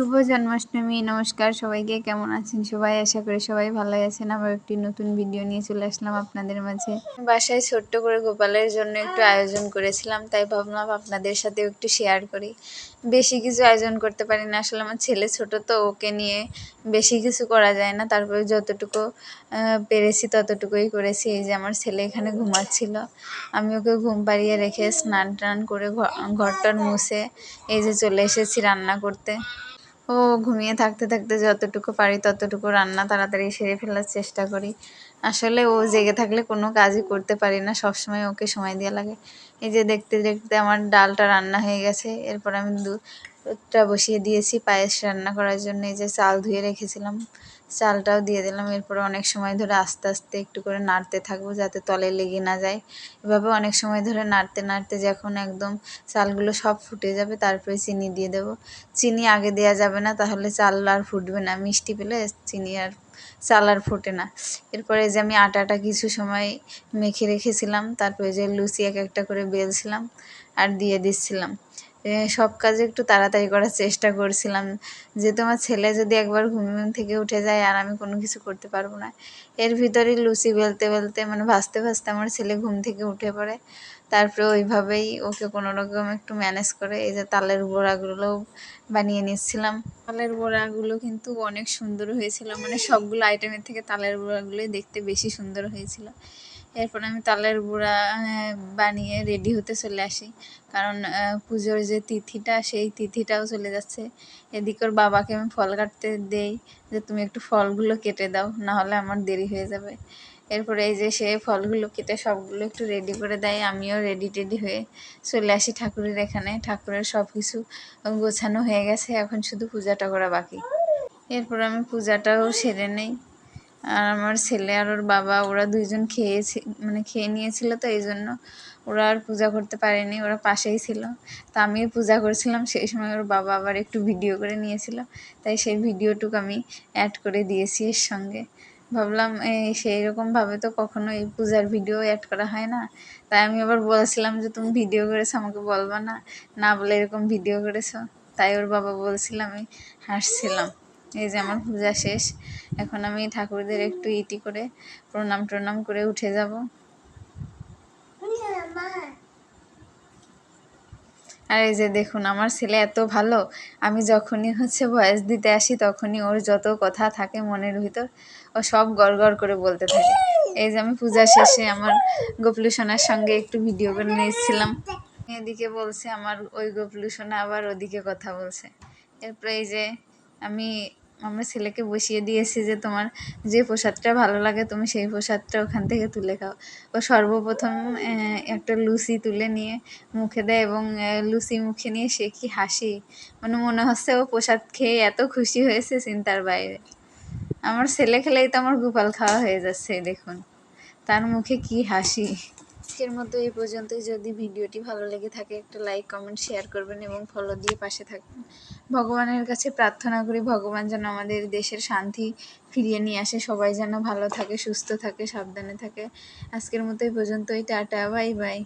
শুভ জন্মাষ্টমী, নমস্কার সবাইকে, কেমন আছেন সবাই? আশা করি সবাই ভালো আছেন। আবার একটি নতুন ভিডিও নিয়ে চলে আসলাম আপনাদের মাঝে। বাসায় ছোট্ট করে গোপালের জন্য একটু আয়োজন করেছিলাম, তাই ভাবলাম আপনাদের সাথেও একটু শেয়ার করি। বেশি কিছু আয়োজন করতে পারি না, আসলে আমার ছেলে ছোট তো, ওকে নিয়ে বেশি কিছু করা যায় না। তারপরে যতটুকু পেরেছি ততটুকুই করেছি। এই যে আমার ছেলে এখানে ঘুমাচ্ছিল। আমি ওকে ঘুম পাড়িয়ে রেখে স্নান টান করে ঘরটার মুছে, এই যে চলে এসেছি রান্না করতে। ও ঘুমিয়ে থাকতে থাকতে যতটুকু পারি ততটুকু রান্না তাড়াতাড়ি সেরে ফেলার চেষ্টা করি। আসলে ও জেগে থাকলে কোনো কাজই করতে পারি না, সবসময় ওকে সময় দেওয়া লাগে। এই যে দেখতে দেখতে আমার ডালটা রান্না হয়ে গেছে, এরপর আমি দুধটা বসিয়ে দিয়েছি, পায়েস রান্না করার জন্য এই যে চাল ধুয়ে রেখেছিলাম। চালটাও দিয়ে দিলাম। এরপরে অনেক সময় ধরে আস্তে আস্তে একটু করে নাড়তে থাকব যাতে তলে লেগে না যায়। এভাবে অনেক সময় ধরে নাড়তে নাড়তে যখন একদম চালগুলো সব ফুটে যাবে, তারপরে চিনি দিয়ে দেবো। চিনি আগে দেওয়া যাবে না, তাহলে চাল আর ফুটবে না। মিষ্টি পেলে চিনি আর চাল আর ফোটে না। এরপরে যে আমি আটাটা কিছু সময় মেখে রেখেছিলাম, তারপরে যে লুচি এক একটা করে বেলছিলাম আর দিয়ে দিচ্ছিলাম। সব কাজে একটু তাড়াতাড়ি করার চেষ্টা করছিলাম যেহেতু আমার ছেলে যদি একবার ঘুম থেকে উঠে যায় আর আমি কোনো কিছু করতে পারব না। এর ভিতরেই লুচি বেলতে বেলতে মানে ভাজতে ভাজতে আমার ছেলে ঘুম থেকে উঠে পড়ে। তারপরে ওইভাবেই ওকে কোনো রকম একটু ম্যানেজ করে এই যে তালের বড়াগুলোও বানিয়ে নিচ্ছিলাম। তালের বড়াগুলো কিন্তু অনেক সুন্দর হয়েছিল মানে সবগুলো আইটেমের থেকে তালের বড়াগুলোই দেখতে বেশি সুন্দর হয়েছিল। এরপর আমি তালের গুঁড়া বানিয়ে রেডি হতে চলে আসি। কারণ পুজোর যে তিথিটা, সেই তিথিটাও চলে যাচ্ছে। এদিক ওর বাবাকে আমি ফল কাটতে দেই, যে তুমি একটু ফলগুলো কেটে দাও নাহলে আমার দেরি হয়ে যাবে। এরপরে এই যে সে ফলগুলো কেটে সবগুলো একটু রেডি করে দেয়, আমিও রেডি টেডি হয়ে চলে আসি ঠাকুরের এখানে। ঠাকুরের সব কিছু গোছানো হয়ে গেছে, এখন শুধু পূজাটা করা বাকি। এরপর আমি পূজাটাও সেরে নেই। আর আমার ছেলে আর ওর বাবা, ওরা দুইজন খেয়েছে মানে খেয়ে নিয়েছিল তো এই জন্য ওরা আর পূজা করতে পারেনি, ওরা পাশেই ছিল। তা আমি পূজা করছিলাম, সেই সময় ওর বাবা আবার একটু ভিডিও করে নিয়েছিল। তাই সেই ভিডিওটুকু আমি অ্যাড করে দিয়েছি এর সঙ্গে। ভাবলাম সেই রকমভাবে তো কখনো এই পূজার ভিডিও অ্যাড করা হয় না। তাই আমি আবার বলছিলাম যে, তুমি ভিডিও করেছ, আমাকে বলবা না। না বলে এরকম ভিডিও করেছ। তাই ওর বাবা বলছিলাম আমি হাসছিলাম। এই যে আমার পূজা শেষ। এখন আমি ঠাকুরদের একটু ইটি করে প্রণাম টনাম করে উঠে যাব। আর এই যে দেখুন, আমার ছেলে এত ভালো, আমি যখনই হচ্ছে ভয়েস দিতে আসি তখনই ওর যত কথা থাকে মনের ভিতর, ও সব গড় করে বলতে থাকে। এই যে আমি পূজা শেষে আমার গোপলু সোনার সঙ্গে একটু ভিডিও করে নিয়েছিলাম। এদিকে বলছে, আমার ওই গোপলু সোনা আবার ওদিকে কথা বলছে। এরপরে এই যে আমি, আমার ছেলেকে বসিয়ে দিয়েছি যে তোমার যে প্রসাদটা ভালো লাগে তুমি সেই প্রসাদটা ওখান থেকে তুলে খাও। ও সর্বপ্রথম একটা লুচি তুলে নিয়ে মুখে দেয় এবং লুচি মুখে নিয়ে সে কি হাসি? মানে মনে হচ্ছে ও প্রসাদ খেয়ে এত খুশি হয়েছে চিন্তার বাইরে। আমার ছেলে খেলেই তো আমার গোপাল খাওয়া হয়ে যাচ্ছে, দেখুন। তার মুখে কি হাসি। আজকের মতো এই পর্যন্তই। যদি ভিডিওটি ভালো লেগে থাকে, একটা লাইক কমেন্ট শেয়ার করবেন এবং ফলো দিয়ে পাশে থাকবেন। ভগবানের কাছে প্রার্থনা করি, ভগবান যেন আমাদের দেশের শান্তি ফিরিয়ে নিয়ে আসে। সবাই যেন ভালো থাকে, সুস্থ থাকে, সাবধানে থাকে। আজকের মতো এই পর্যন্তই। Tata bye bye